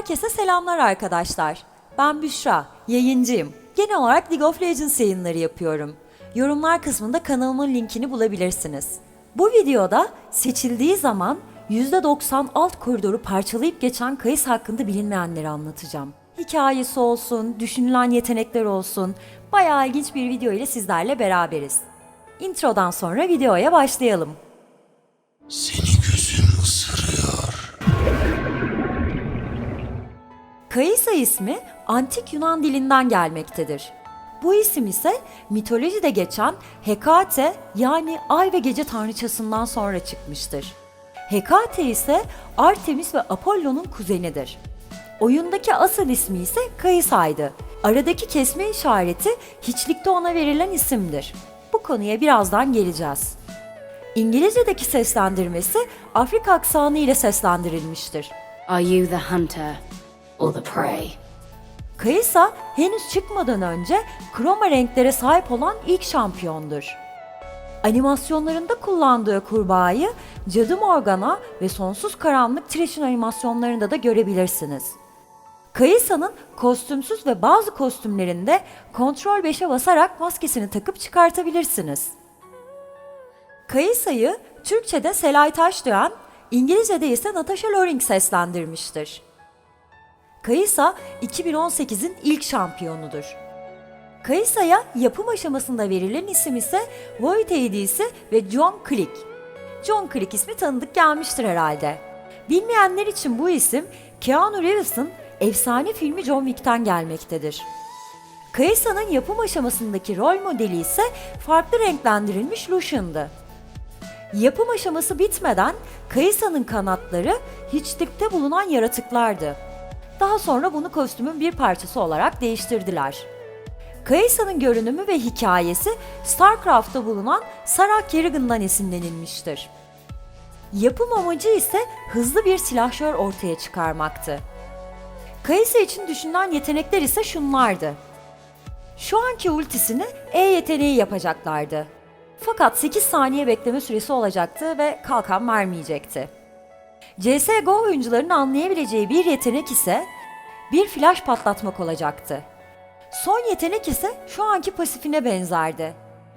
Herkese selamlar arkadaşlar. Ben Büşra, yayıncıyım. Genel olarak League of Legends yayınları yapıyorum. Yorumlar kısmında kanalımın linkini bulabilirsiniz. Bu videoda seçildiği zaman %90 alt koridoru parçalayıp geçen Kayıs hakkında bilinmeyenleri anlatacağım. Hikayesi olsun, düşünülen yetenekler olsun, bayağı ilginç bir video ile sizlerle beraberiz. Introdan sonra videoya başlayalım. Seni Kayısa ismi antik Yunan dilinden gelmektedir. Bu isim ise mitolojide geçen Hekate yani ay ve gece tanrıçasından sonra çıkmıştır. Hekate ise Artemis ve Apollo'nun kuzenidir. Oyundaki asıl ismi ise Kayısa'ydı. Aradaki kesme işareti hiçlikte ona verilen isimdir. Bu konuya birazdan geleceğiz. İngilizce'deki seslendirmesi Afrika aksanı ile seslendirilmiştir. Are you the hunter or the prey? Kayısa henüz çıkmadan önce kroma renklere sahip olan ilk şampiyondur. Animasyonlarında kullandığı kurbağayı Cadı Morgana ve Sonsuz Karanlık Trash'in animasyonlarında da görebilirsiniz. Kayısa'nın kostümsüz ve bazı kostümlerinde Ctrl 5'e basarak maskesini takıp çıkartabilirsiniz. Kayısa'yı Türkçe'de Selay Taşdöğen, İngilizce'de ise Natasha Loring seslendirmiştir. Kayısa 2018'in ilk şampiyonudur. Kayısa'ya yapım aşamasında verilen isim ise Void AD'si ve John Click. John Click ismi tanıdık gelmiştir herhalde. Bilmeyenler için bu isim Keanu Reeves'ın efsane filmi John Wick'ten gelmektedir. Kayısa'nın yapım aşamasındaki rol modeli ise farklı renklendirilmiş Lucian'dı. Yapım aşaması bitmeden Kayısa'nın kanatları hiçlikte bulunan yaratıklardı. Daha sonra bunu kostümün bir parçası olarak değiştirdiler. Kayısa'nın görünümü ve hikayesi StarCraft'ta bulunan Sarah Kerrigan'dan esinlenilmiştir. Yapım amacı ise hızlı bir silahşör ortaya çıkarmaktı. Kayısa için düşünülen yetenekler ise şunlardı. Şu anki ultisini E yeteneği yapacaklardı. Fakat 8 saniye bekleme süresi olacaktı ve kalkan vermeyecekti. CSGO oyuncularının anlayabileceği bir yetenek ise bir flash patlatmak olacaktı. Son yetenek ise şu anki pasifine benzerdi.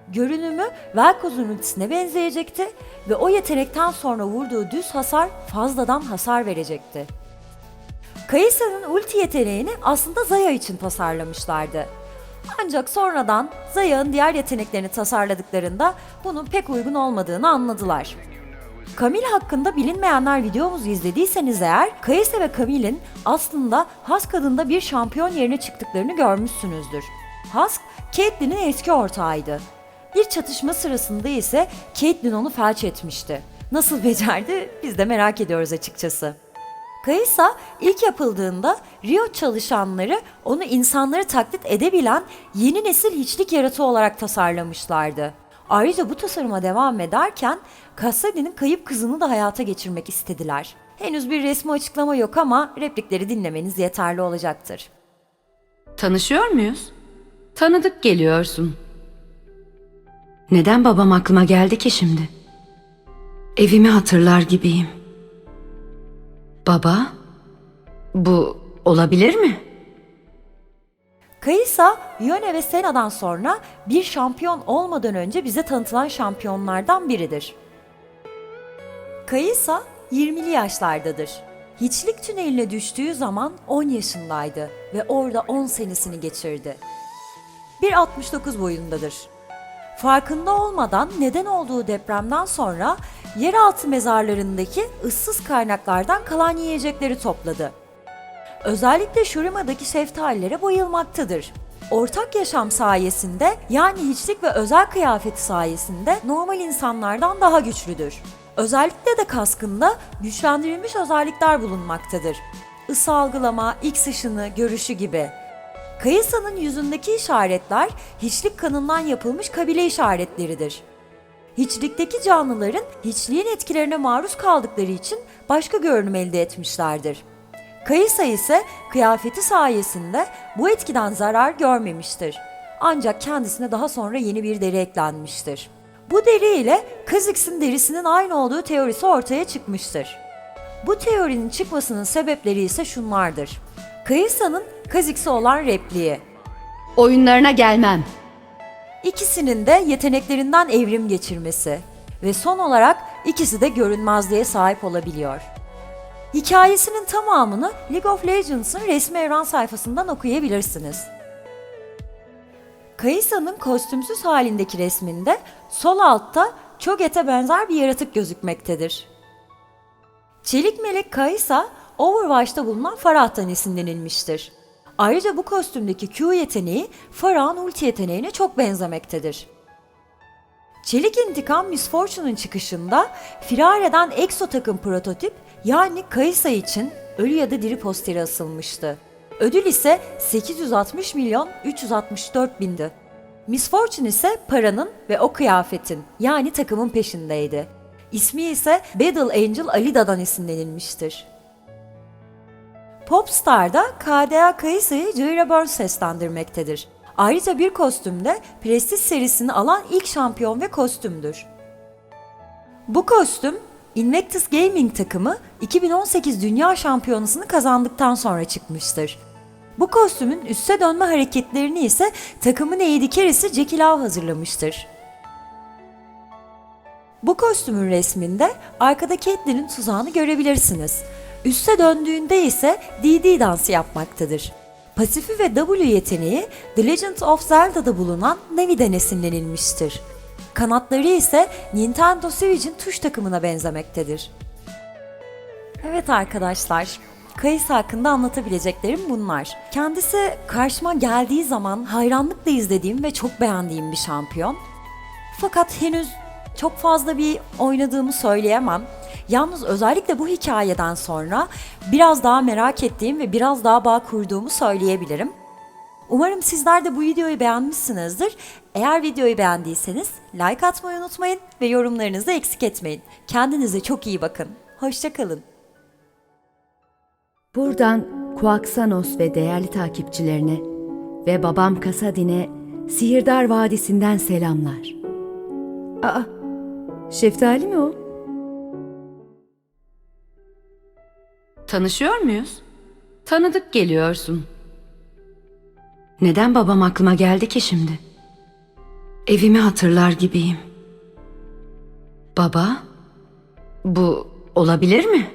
Görünümü Velkoz'un ultisine benzeyecekti ve o yetenekten sonra vurduğu düz hasar fazladan hasar verecekti. Kayısa'nın ulti yeteneğini aslında Zaya için tasarlamışlardı. Ancak sonradan Zaya'nın diğer yeteneklerini tasarladıklarında bunun pek uygun olmadığını anladılar. Camille hakkında bilinmeyenler videomuzu izlediyseniz eğer Kayısa ve Camille'in aslında Husk adında bir şampiyon yerine çıktıklarını görmüşsünüzdür. Husk, Caitlyn'in eski ortağıydı. Bir çatışma sırasında ise Caitlyn onu felç etmişti. Nasıl becerdi biz de merak ediyoruz açıkçası. Kayısa ilk yapıldığında Riot çalışanları onu insanları taklit edebilen yeni nesil hiçlik yaratığı olarak tasarlamışlardı. Ayrıca bu tasarıma devam ederken Cassidy'nin kayıp kızını da hayata geçirmek istediler. Henüz bir resmi açıklama yok ama replikleri dinlemeniz yeterli olacaktır. Tanışıyor muyuz? Tanıdık geliyorsun. Neden babam aklıma geldi ki şimdi? Evimi hatırlar gibiyim. Baba? Bu olabilir mi? Kayısa, Yone ve Sena'dan sonra bir şampiyon olmadan önce bize tanıtılan şampiyonlardan biridir. Kayısa 20'li yaşlardadır. Hiçlik tüneline düştüğü zaman 10 yaşındaydı ve orada 10 senesini geçirdi. 1.69 boyundadır. Farkında olmadan neden olduğu depremden sonra yeraltı mezarlarındaki ıssız kaynaklardan kalan yiyecekleri topladı. Özellikle Şurima'daki şeftalilere bayılmaktadır. Ortak yaşam sayesinde yani hiçlik ve özel kıyafeti sayesinde normal insanlardan daha güçlüdür. Özellikle de kaskında güçlendirilmiş özellikler bulunmaktadır. Isı algılama, X ışını, görüşü gibi. Kayısa'nın yüzündeki işaretler hiçlik kanından yapılmış kabile işaretleridir. Hiçlikteki canlıların hiçliğin etkilerine maruz kaldıkları için başka görünüm elde etmişlerdir. Kayısa ise kıyafeti sayesinde bu etkiden zarar görmemiştir. Ancak kendisine daha sonra yeni bir deri eklenmiştir. Bu deri ile Kha'Zix'in derisinin aynı olduğu teorisi ortaya çıkmıştır. Bu teorinin çıkmasının sebepleri ise şunlardır. Kayısa'nın Kazix'e olan repliği, Oyunlarına gelmem. İkisinin de yeteneklerinden evrim geçirmesi ve son olarak ikisi de görünmezliğe sahip olabiliyor. Hikayesinin tamamını League of Legends'ın resmi evren sayfasından okuyabilirsiniz. Kayısa'nın kostümsüz halindeki resminde sol altta Cho'Gath'e benzer bir yaratık gözükmektedir. Çelik Melek Kaysa, Overwatch'ta bulunan Farah'tan esinlenilmiştir. Ayrıca bu kostümdeki Q yeteneği Farah'ın ulti yeteneğine çok benzemektedir. Çelik İntikam Miss Fortune'un çıkışında firar eden Exo takım prototip yani Kaysa için ölü ya da diri posteri asılmıştı. Ödül ise 860 milyon 364 bindi. Miss Fortune ise paranın ve o kıyafetin yani takımın peşindeydi. İsmi ise Battle Angel Alida'dan esinlenilmiştir. Popstar'da KDA Kayısı'yı Jira Burns seslendirmektedir. Ayrıca bir kostümde Prestige serisini alan ilk şampiyon ve kostümdür. Bu kostüm Invictus Gaming takımı 2018 Dünya Şampiyonası'nı kazandıktan sonra çıkmıştır. Bu kostümün üste dönme hareketlerini ise takımın AD Carry'si Jackie Love hazırlamıştır. Bu kostümün resminde arkada Caitlyn'in tuzağını görebilirsiniz. Üste döndüğünde ise DD dansı yapmaktadır. Pasifi ve W yeteneği The Legend of Zelda'da bulunan Navi'den esinlenilmiştir. Kanatları ise Nintendo Switch'in tuş takımına benzemektedir. Evet arkadaşlar, Kayısı hakkında anlatabileceklerim bunlar. Kendisi karşıma geldiği zaman hayranlıkla izlediğim ve çok beğendiğim bir şampiyon. Fakat henüz çok fazla bir oynadığımı söyleyemem. Yalnız özellikle bu hikayeden sonra biraz daha merak ettiğim ve biraz daha bağ kurduğumu söyleyebilirim. Umarım sizler de bu videoyu beğenmişsinizdir. Eğer videoyu beğendiyseniz like atmayı unutmayın ve yorumlarınızı eksik etmeyin. Kendinize çok iyi bakın. Hoşçakalın. Buradan Kuaksanos ve değerli takipçilerine ve babam Kasadin'e Sihirdar Vadisi'nden selamlar. Aa, şeftali mi o? Tanışıyor muyuz? Tanıdık geliyorsun. Neden babam aklıma geldi ki şimdi? Evimi hatırlar gibiyim. Baba? Bu olabilir mi?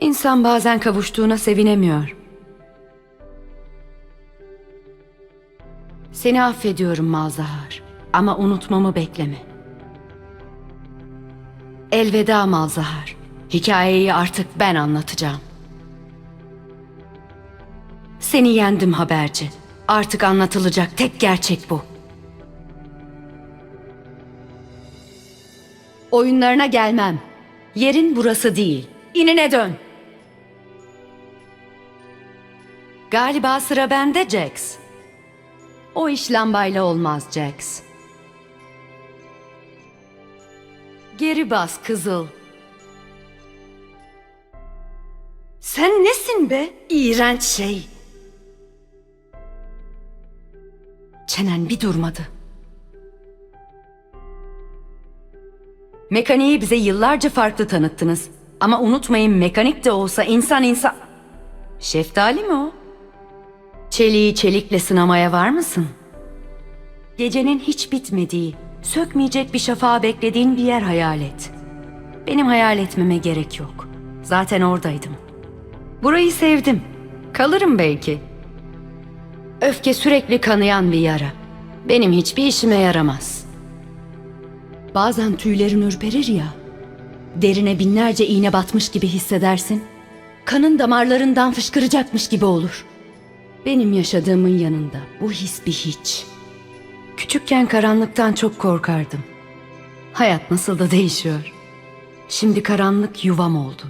İnsan bazen kavuştuğuna sevinemiyor. Seni affediyorum Malzahar ama unutmamı bekleme. Elveda Malzahar. Hikayeyi artık ben anlatacağım. Seni yendim haberci. Artık anlatılacak tek gerçek bu. Oyunlarına gelmem. Yerin burası değil. İnine dön. Galiba sıra bende Jax. O iş lambayla olmaz Jax. Geri bas kızıl. Nesin be? İğrenç şey. Çenen bir durmadı. Mekaniği bize yıllarca farklı tanıttınız. Ama unutmayın mekanik de olsa insan insan... Şeftali mi o? Çeliği çelikle sınamaya var mısın? Gecenin hiç bitmediği, sökmeyecek bir şafağı beklediğin bir yer hayal et. Benim hayal etmeme gerek yok. Zaten oradaydım. Burayı sevdim. Kalırım belki. Öfke sürekli kanayan bir yara. Benim hiçbir işime yaramaz. Bazen tüylerin ürperir ya. Derine binlerce iğne batmış gibi hissedersin. Kanın damarlarından fışkıracakmış gibi olur. Benim yaşadığımın yanında bu his bir hiç. Küçükken karanlıktan çok korkardım. Hayat nasıl da değişiyor. Şimdi karanlık yuvam oldu.